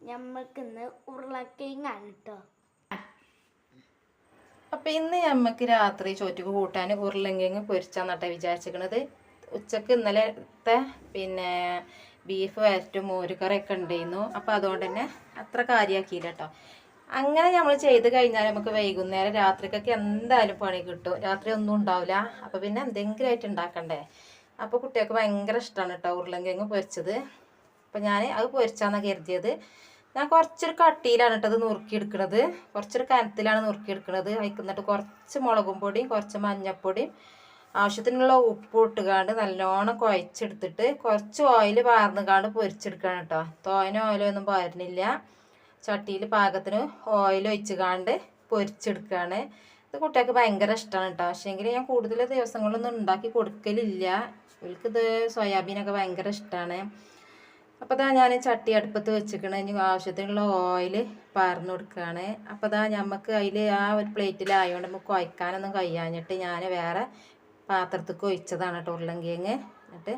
ഞങ്ങൾക്ക് ഇന്ന് ഉരുളക്കിഴങ്ങാണ് കേട്ടോ അപ്പൊ ഇന്ന് ഞമ്മക്ക് രാത്രി ചോറ്റക്ക് കൂട്ടാൻ ഉരുളങ്കിങ് പൊരിച്ചാന്നട്ടെ വിചാരിച്ചിരിക്കണത് ഉച്ചയ്ക്ക് ഇന്നലത്തെ പിന്നെ ബീഫ് വരട്ടും മോരുകറിയൊക്കെ ഉണ്ടായിരുന്നു അപ്പൊ അതുകൊണ്ട് തന്നെ അത്ര കാര്യമാക്കിയില്ല കേട്ടോ അങ്ങനെ നമ്മൾ ചെയ്ത് കഴിഞ്ഞാൽ നമുക്ക് വൈകുന്നേരം രാത്രിക്കൊക്കെ എന്തായാലും പണി കിട്ടും. രാത്രി ഒന്നും ഉണ്ടാവില്ല അപ്പൊ പിന്നെ എന്തെങ്കിലും ആയിട്ട് ഉണ്ടാക്കണ്ടേ അപ്പൊ കുട്ടികൾക്ക് ഭയങ്കര ഇഷ്ടമാണ് കേട്ടോ ഉരുളങ്കിങ് പൊരിച്ചത്. അപ്പൊ ഞാൻ അത് പൊരിച്ചാന്നാണ് കരുതിയത്. ഞാൻ കുറച്ചൊരു കട്ടിയിലാണ് കേട്ടത് നുറുക്കിയെടുക്കണത്. കുറച്ചൊരു കനത്തിലാണ് നുറുക്കിയെടുക്കണത്. അതിൽ കുറച്ച് മുളകും പൊടിയും കുറച്ച് മഞ്ഞപ്പൊടിയും ആവശ്യത്തിനുള്ള ഉപ്പ് ഇട്ടുകാണ്ട് നല്ലോണം കുഴച്ചെടുത്തിട്ട് കുറച്ച് ഓയിൽ പാർന്നുകാണ്ട് പൊരിച്ചെടുക്കണം കേട്ടോ തോന ഓയിലൊന്നും പാരുന്നില്ല. ചട്ടിയിൽ പാകത്തിന് ഓയിൽ ഒഴിച്ചുകാണ്ട് പൊരിച്ചെടുക്കുകയാണ് ഇത് കുട്ടികൾക്ക് ഭയങ്കര ഇഷ്ടമാണ് കേട്ടോ പക്ഷേങ്കിൽ ഞാൻ കൂടുതൽ ദിവസങ്ങളൊന്നും ഉണ്ടാക്കി കൊടുക്കലില്ല. ഇവർക്കിത് സോയാബീനൊക്കെ ഭയങ്കര ഇഷ്ടമാണ് അപ്പോൾ ഇതാ ഞാൻ ചട്ടി അടുപ്പത്ത് വെച്ചിരിക്കണ ഇനി ആവശ്യത്തിനുള്ള ഓയിൽ പാർന്നു കൊടുക്കുകയാണ് അപ്പോൾ ഇതാ നമുക്ക് അതിൽ ആ ഒരു പ്ലേറ്റിലായതുകൊണ്ട് നമുക്ക് കുഴക്കാനൊന്നും കഴിയാഞ്ഞിട്ട് ഞാൻ വേറെ പാത്രത്തേക്ക് ഒഴിച്ചതാണ് കേട്ടോ ഉരുളങ്കിഴങ്ങ് എന്നിട്ട്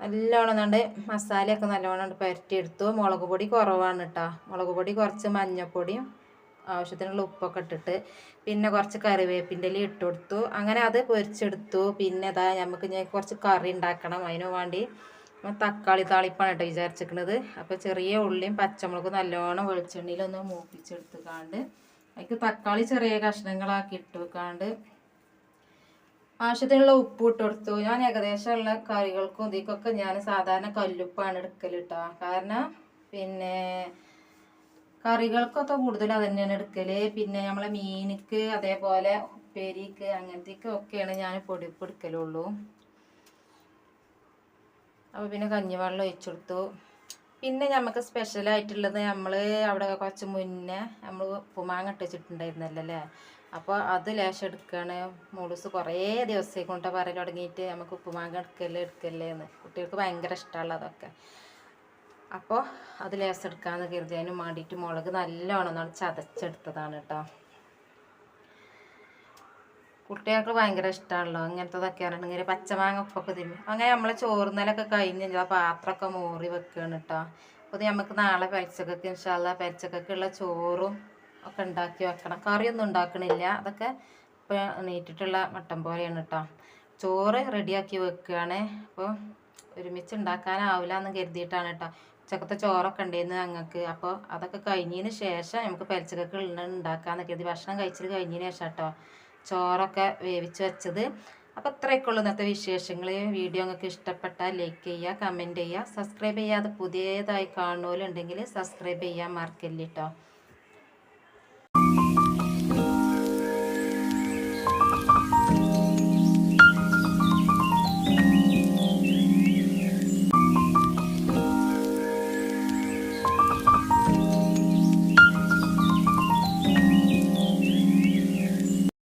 നല്ലോണം കണ്ട് മസാലയൊക്കെ നല്ലോണം പുരട്ടിയെടുത്തു. മുളക് പൊടി കുറവാണ് കേട്ടോ മുളക് പൊടി കുറച്ച് മഞ്ഞൾപ്പൊടിയും ആവശ്യത്തിനുള്ള ഉപ്പൊക്കെ ഇട്ടിട്ട് പിന്നെ കുറച്ച് കറിവേപ്പിന്റെ ഇല ഇട്ട് കൊടുത്തു. അങ്ങനെ അത് പൊരിച്ചെടുത്തു. പിന്നെ ഇതാ നമുക്ക് ഞാൻ കുറച്ച് കറി ഉണ്ടാക്കണം. അതിനു വേണ്ടി തക്കാളി താളിപ്പാണ് കേട്ടോ വിചാരിച്ചിരിക്കുന്നത്. അപ്പോൾ ചെറിയ ഉള്ളിയും പച്ചമുളകും നല്ലോണം വെളിച്ചെണ്ണയിലൊന്ന് മൂപ്പിച്ചെടുത്ത് കാണ്ട് അതിക്ക് തക്കാളി ചെറിയ കഷ്ണങ്ങളാക്കി ഇട്ട് വെക്കാണ്ട് ആവശ്യത്തിനുള്ള ഉപ്പ് ഇട്ട് കൊടുത്തു ഞാൻ ഏകദേശമുള്ള കറികൾക്കും ഇതിക്കൊക്കെ ഞാൻ സാധാരണ കല്ലുപ്പാണ് എടുക്കൽ കേട്ടോ. കാരണം പിന്നെ കറികൾക്കൊക്കെ കൂടുതൽ അത് തന്നെയാണ് എടുക്കൽ. പിന്നെ നമ്മളെ മീനിക്ക് അതേപോലെ ഉപ്പേരിക്ക് അങ്ങനത്തേക്ക് ഒക്കെയാണ് ഞാൻ പൊടിപ്പ് എടുക്കലുള്ളൂ. അപ്പോൾ പിന്നെ കഞ്ഞിവെള്ളം ഒഴിച്ചു കൊടുത്തു പിന്നെ നമുക്ക് സ്പെഷ്യലായിട്ടുള്ളത് നമ്മൾ അവിടെ കുറച്ച് മുന്നേ നമ്മൾ ഉപ്പുമാങ്ങ ഇട്ടുവെച്ചിട്ടുണ്ടായിരുന്നല്ലോ അല്ലേ അപ്പോൾ അത് ലേശം എടുക്കുകയാണ് മൂളൂസ് കുറേ ദിവസത്തേക്ക് കൊണ്ട് പറയൽ തുടങ്ങിയിട്ട് നമുക്ക് ഉപ്പുമാങ്ങ എടുക്കല്ലേ എടുക്കല്ലേ എന്ന്. കുട്ടികൾക്ക് ഭയങ്കര ഇഷ്ടമുള്ള അതൊക്കെ. അപ്പോൾ അത് ലേശം എടുക്കാമെന്ന് കരുതി. അതിന് വേണ്ടിയിട്ട് മുളക് നല്ലോണം ചതച്ചെടുത്തതാണ് കേട്ടോ. കുട്ടികൾക്ക് ഭയങ്കര ഇഷ്ടമാണല്ലോ ഇങ്ങനത്തതൊക്കെ ആണെങ്കിൽ പച്ചമാങ്ങ ഉപ്പൊക്കെ തിന്നും. അങ്ങനെ നമ്മളെ ചോറുന്നലൊക്കെ കഴിഞ്ഞ് ആ പാത്രമൊക്കെ മോറി വെക്കുകയാണ് കേട്ടോ അപ്പോൾ ഇത് നമുക്ക് നാളെ പരിച്ചക്കൊക്കെ ഇൻഷാല്ല പരിച്ചക്കൊക്കെയുള്ള ചോറും ഒക്കെ ഉണ്ടാക്കി വെക്കണം. കറിയൊന്നും ഉണ്ടാക്കണില്ല അതൊക്കെ ഇപ്പോൾ നീട്ടിട്ടുള്ള മട്ടൻ പോലെയാണ് കേട്ടോ ചോറ് റെഡിയാക്കി വെക്കുകയാണ് അപ്പോൾ ഒരുമിച്ച് ഉണ്ടാക്കാനാവില്ല എന്ന് കരുതിയിട്ടാണ് കേട്ടോ ഉച്ചക്കത്തെ ചോറൊക്കെ ഉണ്ടായിരുന്നു ഞങ്ങൾക്ക് അപ്പോൾ അതൊക്കെ കഴിഞ്ഞതിന് ശേഷം നമുക്ക് പരിച്ചക്കൊക്കെ ഉണ്ടാക്കാമെന്നൊക്കെ കരുതി. ഭക്ഷണം കഴിച്ചിട്ട് കഴിഞ്ഞതിന് ശേഷം കേട്ടോ ചോറൊക്കെ വേവിച്ച് വെച്ചത്. അപ്പോൾ ഇത്രയൊക്കെ ഉള്ളൂ ഇന്നത്തെ വിശേഷങ്ങൾ വീഡിയോ നിങ്ങൾക്ക് ഇഷ്ടപ്പെട്ടാൽ ലൈക്ക് ചെയ്യുക കമന്റ് ചെയ്യുക. സബ്സ്ക്രൈബ് ചെയ്യാതെ പുതിയതായി കാണുന്നവരുണ്ടെങ്കിൽ സബ്സ്ക്രൈബ് ചെയ്യാൻ മറക്കല്ല കേട്ടോ